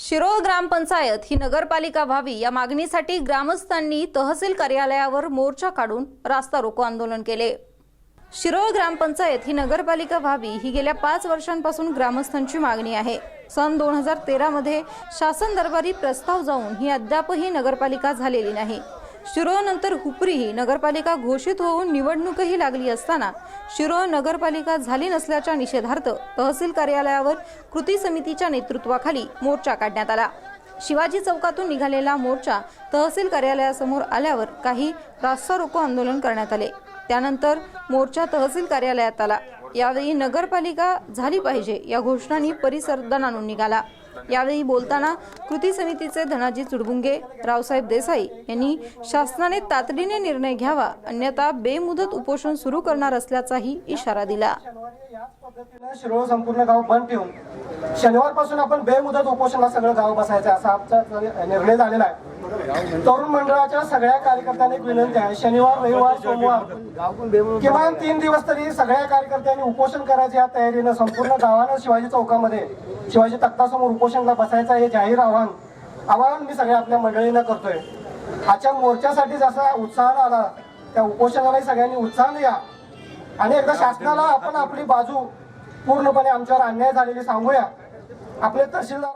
शिरोळ ग्रामपंचायत ही नगरपालिका व्हावी या मागणीसाठी ग्रामस्थांनी तहसील कार्यालयावर मोर्चा काढून रास्ता रोको आंदोलन केले. शिरोळ ग्रामपंचायत ही नगरपालिका व्हावी ही गेल्या पाच वर्षांपासून ग्रामस्थांची मागणी आहे. सन दोन हजार तेरामध्ये शासन दरबारी प्रस्ताव जाऊन ही अद्यापही नगरपालिका झालेली नाही. शिरोळनंतर हुपरी ही नगरपालिका घोषित होऊन निवडणूकही लागली असताना शिरोळ नगरपालिका झाली नसल्याच्या निषेधार्थ तहसील कार्यालयावर कृती समितीच्या नेतृत्वाखाली मोर्चा काढण्यात आला. शिवाजी चौकातून निघालेला मोर्चा तहसील कार्यालयासमोर आल्यावर काही रास्ता रोको आंदोलन करण्यात आले. त्यानंतर मोर्चा तहसील कार्यालयात आला. यावेळी नगरपालिका झाली पाहिजे या घोषणांनी परिसर दणानून निघाला. यावेळी बोलताना कृती समितीचे धनाजी चुडबुंगे रावसाहेब देसाई यांनी शासनाने तातडीने निर्णय घ्यावा अन्यथा बेमुदत उपोषण सुरू करणार असल्याचाही इशारा दिला. शिरोळ संपूर्ण गाव बंद ठेवून शनिवारपासून आपण बेमुदत उपोषणाला सगळं गाव बसायचं असा आमचा निर्णय झालेला आहे. तरुण मंडळाच्या सगळ्या कार्यकर्त्यांनी विनंती आहे. शनिवार रविवार सोमवार किमान तीन दिवस तरी सगळ्या कार्यकर्त्यांनी उपोषण करायच्या तयारीनं संपूर्ण गावानं शिवाजी चौकामध्ये शिवाजी तख्तासमोर उपोषणला बसायचं हे जाहीर आव्हान आवाहन मी सगळ्या आपल्या मंडळींना करतोय. आजच्या मोर्चासाठी जसा उत्साह आला त्या उपोषणालाही सगळ्यांनी उत्साह या आणि एकदा शासनाला आपण आपली बाजू पूर्णपणे आमच्यावर अन्याय झालेली सांगूया. आपले तहसीलदार